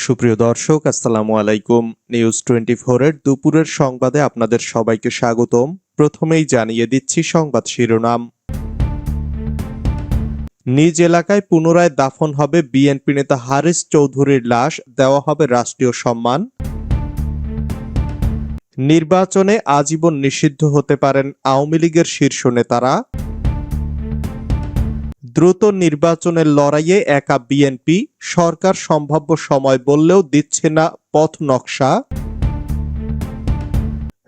সুপ্রিয় দর্শক, আসসালামু আলাইকুম। নিউজ টোয়েন্টি এর দুপুরের সংবাদে আপনাদের সবাইকে স্বাগতম। প্রথমেই জানিয়ে দিচ্ছি সংবাদ শিরোনাম। নিজ এলাকায় পুনরায় দাফন হবে বিএনপি নেতা হারিস চৌধুরীর লাশ, দেওয়া হবে রাষ্ট্রীয় সম্মান। নির্বাচনে আজীবন নিষিদ্ধ হতে পারেন আওয়ামী লীগের শীর্ষ নেতারা। দ্রুত নির্বাচনের লড়াইয়ে একা বিএনপি, সরকার সম্ভাব্য সময় বললেও দিচ্ছে না পথ নকশা।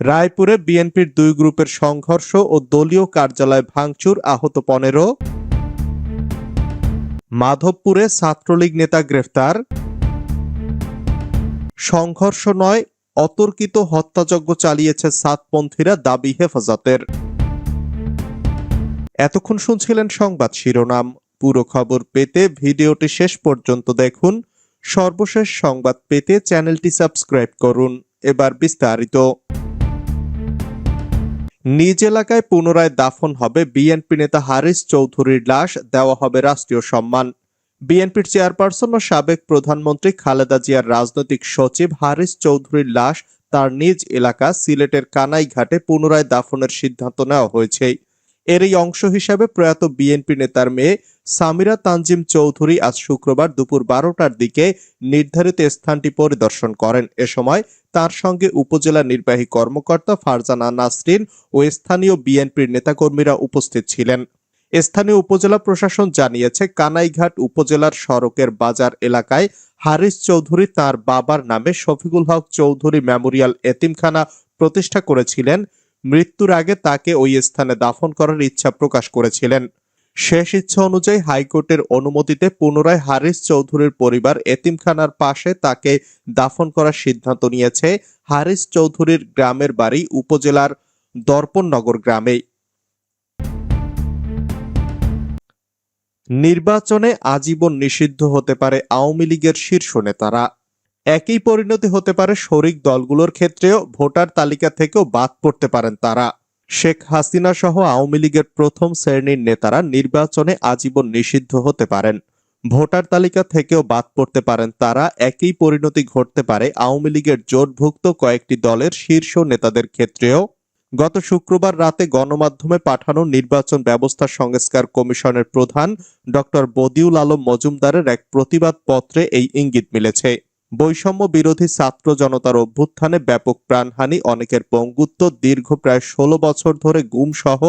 রায়পুরে বিএনপির দুই গ্রুপের সংঘর্ষ ও দলীয় কার্যালয় ভাঙচুর আহত পনেরো। মাধবপুরে ছাত্রলীগ নেতা গ্রেফতার। সংঘর্ষ নয়, অতর্কিত হত্যাযজ্ঞ চালিয়েছে সাতপন্থীরা দাবি হেফাজতের। এতক্ষণ শুনছিলেন সংবাদ শিরোনাম। পুরো খবর পেতে ভিডিওটি শেষ পর্যন্ত দেখুন। সর্বশেষ সংবাদ পেতে চ্যানেলটি সাবস্ক্রাইব করুন। এবার বিস্তারিত। নিজ এলাকায় পুনরায় দাফন হবে বিএনপি নেতা হারিস চৌধুরীর লাশ। দেওয়া হবে রাষ্ট্রীয় সম্মান। বিএনপির চেয়ারপারসন ও সাবেক প্রধানমন্ত্রী খালেদা জিয়ার রাজনৈতিক সচিব হারিস চৌধুরীর লাশ তার নিজ এলাকা সিলেটের কানাইঘাটে পুনরায় দাফনের সিদ্ধান্ত নেওয়া হয়েছে। এরই অংশ হিসাবে প্রয়াত বিএনপি নেতার মেয়ে সামিরা তানজিম চৌধুরী আজ শুক্রবার দুপুর বারোটার দিকে নির্ধারিত স্থানটি পরিদর্শন করেন। এ সময় তার সঙ্গে উপজেলা নির্বাহী কর্মকর্তা ফারজানা নাসরিন ও স্থানীয় বিএনপির নেতাকর্মীরা উপস্থিত ছিলেন। স্থানীয় উপজেলা প্রশাসন জানিয়েছে, কানাইঘাট উপজেলার সড়কের বাজার এলাকায় হারিস চৌধুরী তার বাবার নামে শফিকুল হক চৌধুরী মেমোরিয়াল এতিমখানা প্রতিষ্ঠা করেছিলেন। মৃত্যুর আগে তাকে ওই স্থানে দাফন করার ইচ্ছা প্রকাশ করেছিলেন। শেষ ইচ্ছা অনুযায়ী হাইকোর্টের অনুমতিতে পুনরায় হারিস চৌধুরীর পরিবার এতিমখানার পাশে তাকে দাফন করার সিদ্ধান্ত নিয়েছে হারিস চৌধুরীর গ্রামের বাড়ি উপজেলার দর্পণনগর গ্রামে নির্বাচনে আজীবন নিষিদ্ধ হতে পারে আওয়ামী লীগের শীর্ষ নেতারা। একই পরিণতি হতে পারে শরিক দলগুলোর ক্ষেত্রেও, ভোটার তালিকা থেকেও বাদ পড়তে পারেন তারা। শেখ হাসিনা সহ আওয়ামী লীগের প্রথম শ্রেণির নেতারা নির্বাচনে আজীবন নিষিদ্ধ হতে পারেন। ভোটার তালিকা থেকেও বাদ পড়তে পারেন তারা, একই পরিণতি ঘটতে পারে আওয়ামী লীগের জোটভুক্ত কয়েকটি দলের শীর্ষ নেতাদের ক্ষেত্রেও। গত শুক্রবার রাতে গণমাধ্যমে পাঠানো নির্বাচন ব্যবস্থা সংস্কার কমিশনের প্রধান ডক্টর বদিউল আলম মজুমদারের এক প্রতিবাদ পত্রে এই ইঙ্গিত মিলেছে। বৈষম্য বিরোধী ছাত্র জনতার অভ্যুত্থানে ব্যাপক প্রাণহানি, অনেকের পঙ্গুত্ব দীর্ঘ প্রায় ষোলো বছর ধরে গুম সহ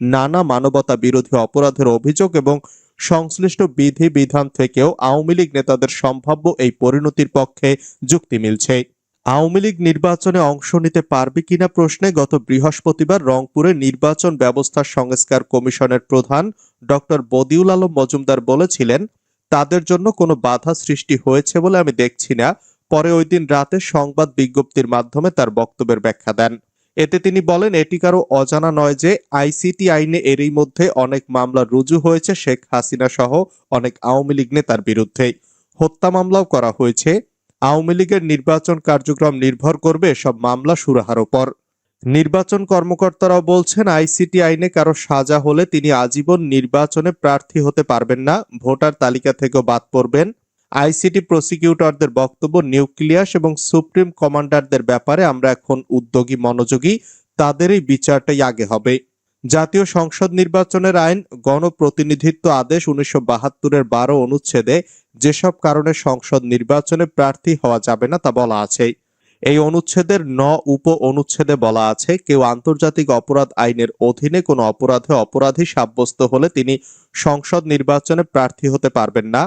নানা মানবতা বিরোধী অপরাধের অভিযোগ এবং সংশ্লিষ্ট বিধি বিধান থেকেও আওয়ামী লীগ নেতাদের সম্ভাব্য এই পরিণতির পক্ষে যুক্তি মিলছে। আওয়ামী লীগ নির্বাচনে অংশ নিতে পারবে কিনা প্রশ্নে গত বৃহস্পতিবার রংপুরে নির্বাচন ব্যবস্থা সংস্কার কমিশনের প্রধান ডক্টর বদিউল আলম মজুমদার বলেছিলেন তাদের জন্য কোনো বাধা সৃষ্টি হয়েছে বলে আমি দেখছি না। পরে ওই দিন রাতে সংবাদ বিজ্ঞপ্তির মাধ্যমে তার বক্তব্যের ব্যাখ্যা দেন। এতে তিনি বলেন, এটি কারও অজানা নয় যে আইসিটি আইনে এরই মধ্যে অনেক মামলা রুজু হয়েছে শেখ হাসিনা সহ অনেক আওয়ামী লীগ নেতার বিরুদ্ধে। হত্যা মামলাও করা হয়েছে। আওয়ামী লীগের নির্বাচন কার্যক্রম নির্ভর করবে সব মামলা সুরাহার ওপর। নির্বাচন কর্মকর্তারাও বলছেন, আইসিটি আইনে কারও সাজা হলে তিনি আজীবন নির্বাচনে প্রার্থী হতে পারবেন না। ভোটার তালিকা থেকেও বাদ পড়বেন। আইসিটি প্রসিকিউটরদের বক্তব্য নিউক্লিয়াস এবং সুপ্রিম কমান্ডারদের ব্যাপারে আমরা এখন উদ্যোগী, মনোযোগী। তাদেরই বিচারটাই আগে হবে। জাতীয় সংসদ নির্বাচনের আইন, গণপ্রতিনিধিত্ব আদেশ উনিশশো বাহাত্তরের বারো অনুচ্ছেদে যেসব কারণে সংসদ নির্বাচনে প্রার্থী হওয়া যাবে না তা বলা আছে। এই অনুচ্ছেদের ন উপ অনুচ্ছেদে বলা আছে, কেউ আন্তর্জাতিক অপরাধ আইনের অধীনে কোনো অপরাধে অপরাধী সাব্যস্ত হলে তিনি সংসদ নির্বাচনে প্রার্থী হতে পারবেন না।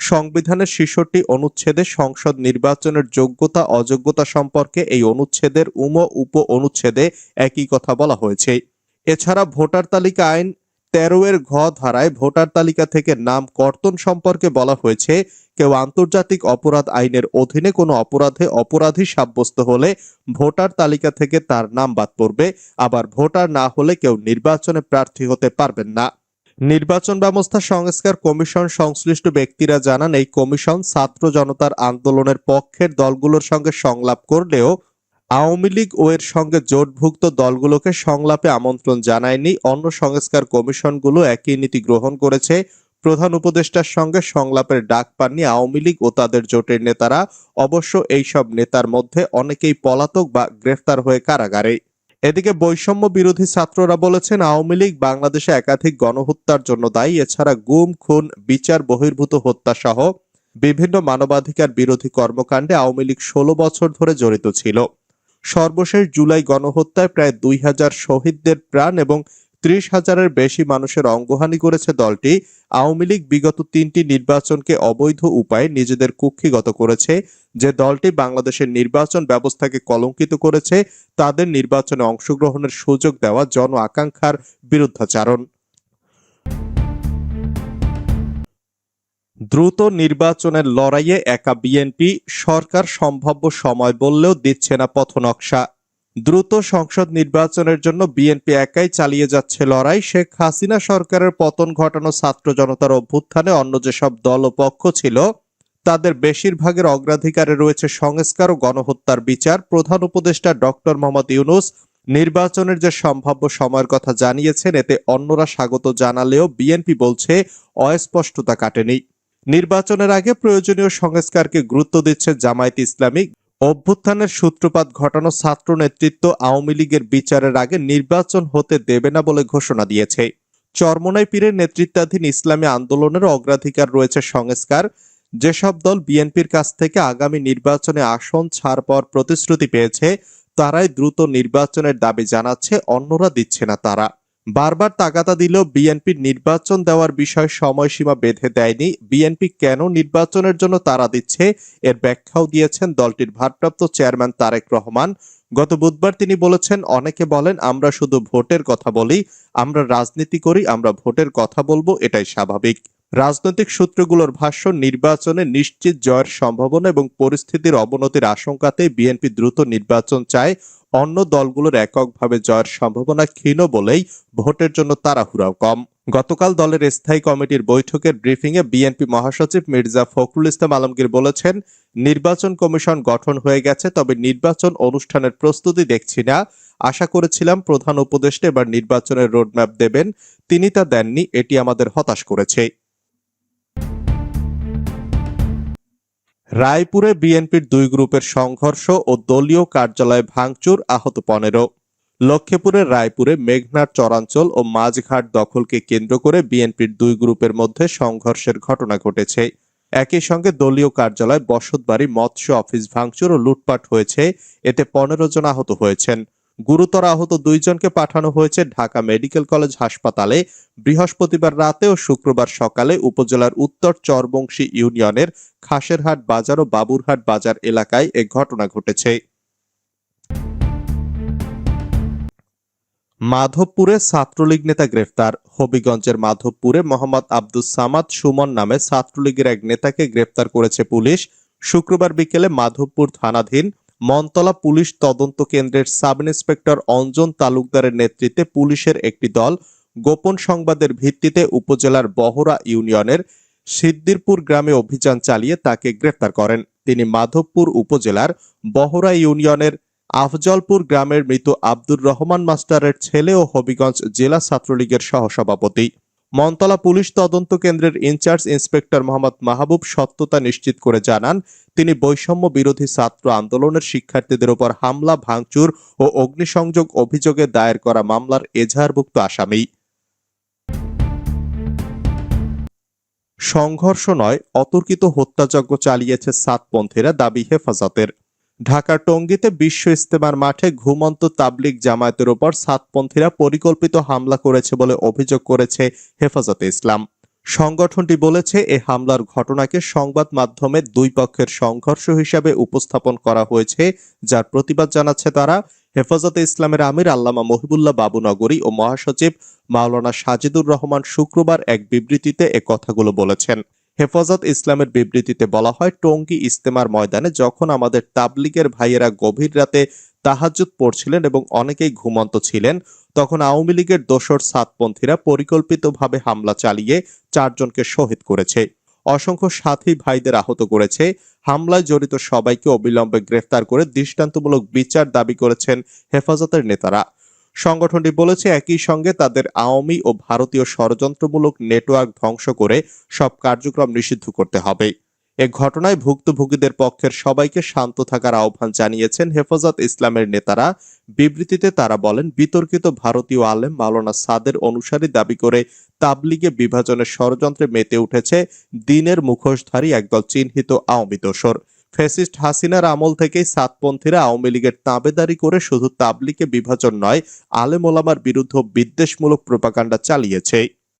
সংবিধানের শিশুটি অনুচ্ছেদে সংসদ নির্বাচনের যোগ্যতা, অযোগ্যতা সম্পর্কে এই অনুচ্ছেদের উম উপ অনুচ্ছেদে একই কথা বলা হয়েছে। এছাড়া ভোটার তালিকা আইন তেরো এর ঘ ধারায় ভোটার তালিকা থেকে নাম কর্তন সম্পর্কে বলা হয়েছে কেউ আন্তর্জাতিক অপরাধ আইনের অধীনে কোনো অপরাধে অপরাধী সাব্যস্ত হলে ভোটার তালিকা থেকে তার নাম বাদ পড়বে। আবার ভোটার না হলে কেউ নির্বাচনে প্রার্থী হতে পারবেন না। নির্বাচন ব্যবস্থা সংস্কার কমিশন সংশ্লিষ্ট ব্যক্তিরা জানান, এই কমিশন ছাত্র জনতার আন্দোলনের পক্ষের দলগুলোর সঙ্গে সংলাপ করলেও আওয়ামী লীগ ও এর সঙ্গে জোটভুক্ত দলগুলোকে সংলাপে আমন্ত্রণ জানায়নি। অন্য সংস্কার কমিশনগুলো একই নীতি গ্রহণ করেছে। প্রধান উপদেষ্টার সঙ্গে সংলাপের ডাক পাননি আওয়ামী লীগ ও তাদের জোটের নেতারা। অবশ্য এইসব নেতার মধ্যে অনেকেই পলাতক বা গ্রেফতার হয়ে কারাগারে। এদিকে বৈষম্য বিরোধী ছাত্ররা বলেছেন, আওয়ামী লীগ বাংলাদেশে একাধিক গণহত্যার জন্য দায়ী, এছাড়া গুম, খুন, বিচার, বহির্ভূত হত্যা সহ বিভিন্ন মানবাধিকার বিরোধী কর্মকাণ্ডে আওয়ামী লীগ ষোলো বছর ধরে জড়িত ছিল। সর্বশেষ জুলাই গণহত্যায় প্রায় দুই হাজার শহীদদের প্রাণ এবং ত্রিশ হাজারের বেশি মানুষের অঙ্গহানি করেছে দলটি। আওয়ামী লীগ বিগত তিনটি নির্বাচনকে অবৈধ উপায়ে নিজেদের কুক্ষিগত করেছে। যে দলটি বাংলাদেশের নির্বাচন ব্যবস্থাকে কলঙ্কিত করেছে, তাদের নির্বাচনে অংশগ্রহণের সুযোগ দেওয়া জন আকাঙ্ক্ষার বিরুদ্ধাচারণ। দ্রুত নির্বাচনের লড়াইয়ে একা বিএনপি সরকার সম্ভাব্য সময় বললেও দিচ্ছে না পথনকশা। দ্রুত সংসদ নির্বাচনের জন্য বিএনপি একাই চালিয়ে যাচ্ছে লড়াই। শেখ হাসিনা সরকারের পতন ঘটানো ছাত্র জনতার অভ্যুত্থানে অন্য যেসব দল ও পক্ষ ছিল, তাদের বেশিরভাগের অগ্রাধিকারে রয়েছে সংস্কার ও গণহত্যার বিচার। প্রধান উপদেষ্টা ডক্টর মোহাম্মদ ইউনুস নির্বাচনের যে সম্ভাব্য সময়ের কথা জানিয়েছেন, এতে অন্যরা স্বাগত জানালেও বিএনপি বলছে অস্পষ্টতা কাটেনি। নির্বাচনের আগে প্রয়োজনীয় সংস্কারকে গুরুত্ব দিচ্ছে জামায়াত ইসলামী। অভ্যুত্থানের সূত্রপাত ঘটানো ছাত্র নেতৃত্ব আওয়ামী লীগের বিচারের আগে নির্বাচন হতে দেবে না বলে ঘোষণা দিয়েছে। চরমনাই পীরের নেতৃত্বাধীন ইসলামী আন্দোলনের অগ্রাধিকার রয়েছে সংস্কার। যেসব দল বিএনপির কাছ থেকে আগামী নির্বাচনে আসন ছাড় পাওয়ার প্রতিশ্রুতি পেয়েছে, তারাই দ্রুত নির্বাচনের দাবি জানাচ্ছে, অন্যরা দিচ্ছে না তারা। বারবার তাগাদা দিল বিএনপির নির্বাচন দেওয়ার বিষয়ে সময়সীমা বেঁধে দেয়নি। বিএনপি কেন নির্বাচনের জন্য তারা দিচ্ছে এর ব্যাখ্যাও দিয়েছেন দলটির ভারপ্রাপ্ত চেয়ারম্যান তারেক রহমান। গত বুধবার তিনি বলেছেন, অনেকে বলেন, আমরা শুধু ভোটের কথা বলি, আমরা রাজনীতি করি, আমরা ভোটের কথা বলব, এটাই স্বাভাবিক। রাজনৈতিক সূত্রগুলোর ভাষ্য, নির্বাচনে নিশ্চিত জয়ের সম্ভাবনা এবং পরিস্থিতির অবনতির আশঙ্কাতে বিএনপি দ্রুত নির্বাচন চায়। অন্য দলগুলোর এককভাবে জয়ের সম্ভাবনা ক্ষীণ বলেই ভোটের জন্য তাড়াহুড়াও কম। গতকাল দলের স্থায়ী কমিটির বৈঠকের ব্রিফিংয়ে বিএনপি মহাসচিব মির্জা ফখরুল ইসলাম আলমগীর বলেছেন, নির্বাচন কমিশন গঠন হয়ে গেছে, তবে নির্বাচন অনুষ্ঠানের প্রস্তুতি দেখছি না। আশা করেছিলাম প্রধান উপদেষ্টা এবার নির্বাচনের রোডম্যাপ দেবেন। তিনি তা দেননি, এটি আমাদের হতাশ করেছে। রায়পুরে বিএনপির দুই গ্রুপের সংঘর্ষ ও দলীয় কার্যালয়ে ভাঙচুর আহত পনেরো। লক্ষ্মীপুরে রায়পুরে মেঘনার চরাঞ্চল ও মাঝঘাট দখলকে কেন্দ্র করে বিএনপির দুই গ্রুপের মধ্যে সংঘর্ষের ঘটনা ঘটেছে। একই সঙ্গে দলীয় কার্যালয় বসতবাড়ি মৎস্য অফিস ভাঙচুর ও লুটপাট হয়েছে, এতে পনেরো জন আহত হয়েছেন। গুরুতর আহত দুইজনকে পাঠানো হয়েছে ঢাকা মেডিকেল কলেজ হাসপাতালে। বৃহস্পতিবার রাতে ও শুক্রবার সকালে উপজেলার উত্তর চরবংশী ইউনিয়নের খাসেরহাট বাজার ও বাবুরহাট বাজার এলাকায় এ ঘটনা ঘটেছে। মাধবপুরে ছাত্রলীগ নেতা গ্রেফতার। হবিগঞ্জের মাধবপুরে মোহাম্মদ আব্দুস সামাদ সুমন নামে ছাত্রলীগের এক নেতাকে গ্রেফতার করেছে পুলিশ। শুক্রবার বিকেলে মাধবপুর থানাধীন মনতলা পুলিশ তদন্ত কেন্দ্রের সাব ইন্সপেক্টর অঞ্জন তালুকদারের নেতৃত্বে পুলিশের একটি দল গোপন সংবাদের ভিত্তিতে উপজেলার বহরা ইউনিয়নের সিদ্দিরপুর গ্রামে অভিযান চালিয়ে তাকে গ্রেফতার করেন। তিনি মাধবপুর উপজেলার বহরা ইউনিয়নের আফজলপুর গ্রামের মৃত আব্দুর রহমান মাস্টারের ছেলে ও হবিগঞ্জ জেলা ছাত্রলীগের সহসভাপতি। মনতলা পুলিশ তদন্ত কেন্দ্রের ইনচার্জ ইন্সপেক্টর মোহাম্মদ মাহবুব সত্যতা নিশ্চিত করে জানান, তিনি বৈষম্য বিরোধী ছাত্র আন্দোলনের শিক্ষার্থীদের উপর হামলা, ভাঙচুর ও অগ্নিসংযোগ অভিযোগে দায়ের করা মামলার এজাহারভুক্ত আসামি। সংঘর্ষ নয়, অতর্কিত হত্যাযজ্ঞ চালিয়েছে সাতপন্থীরা দাবি হেফাজতের। ঢাকার টঙ্গীতে বিশ্ব ইস্তেমার মাঠে ঘুমন্ত তাবলিগ জামায়াতের ওপর সাতপন্থীরা পরিকল্পিত হামলা করেছে বলে অভিযোগ করেছে হেফাজতে ইসলাম। সংগঠনটি বলেছে, এ হামলার ঘটনাকে সংবাদ মাধ্যমে দুই পক্ষের সংঘর্ষ হিসাবে উপস্থাপন করা হয়েছে, যার প্রতিবাদ জানাচ্ছে তারা। হেফাজতে ইসলামের আমির আল্লামা মহিবুল্লাহ বাবুনগরী ও মহাসচিব মাওলানা সাজিদুর রহমান শুক্রবার এক বিবৃতিতে এ কথাগুলো বলেছেন। হেফাজত ইসলামের বিবৃতিতে বলা হয়, টঙ্গী ইস্তেমার ময়দানে যখন আমাদের তাবলিগের ভাইয়েরা গভীর রাতে তাহাজ্জুদ পড়ছিলেন এবং অনেকেই ঘুমন্ত ছিলেন, তখন আওয়ামী লীগের দোসর সাতপন্থীরা পরিকল্পিতভাবে হামলা চালিয়ে চারজনকে শহীদ করেছে। অসংখ্য সাথী ভাইদের আহত করেছে। হামলায় জড়িত সবাইকে অবিলম্বে গ্রেফতার করে দৃষ্টান্তমূলক বিচার দাবি করেছেন হেফাজতের নেতারা। সংগঠনটি বলেছে, একই সঙ্গে তাদের আওয়ামী ও ভারতীয় ষড়যন্ত্রমূলক নেটওয়ার্ক ধ্বংস করে সব কার্যক্রম নিষিদ্ধ করতে হবে। এ ঘটনায় ভুক্তভোগীদের পক্ষের সবাইকে শান্ত থাকার আহ্বান জানিয়েছেন হেফাজত ইসলামের নেতারা। বিবৃতিতে তারা বলেন, বিতর্কিত ভারতীয় আলেম মাওলানা সাদের অনুসারী দাবি করে তাবলিগে বিভাজনের ষড়যন্ত্রে মেতে উঠেছে দিনের মুখোশধারী একদল চিহ্নিত আওয়ামী দোসর। ফ্যাসিস্ট হাসিনার আমল থেকেই সাতপন্থীরা আওয়ামী লীগের তাঁবেদারি করে শুধু তাবলিকে বিভাজন নয় আলেমোলামার বিরুদ্ধে বিদ্বেষমূলক প্রোপাকাণ্ডা চালিয়েছে।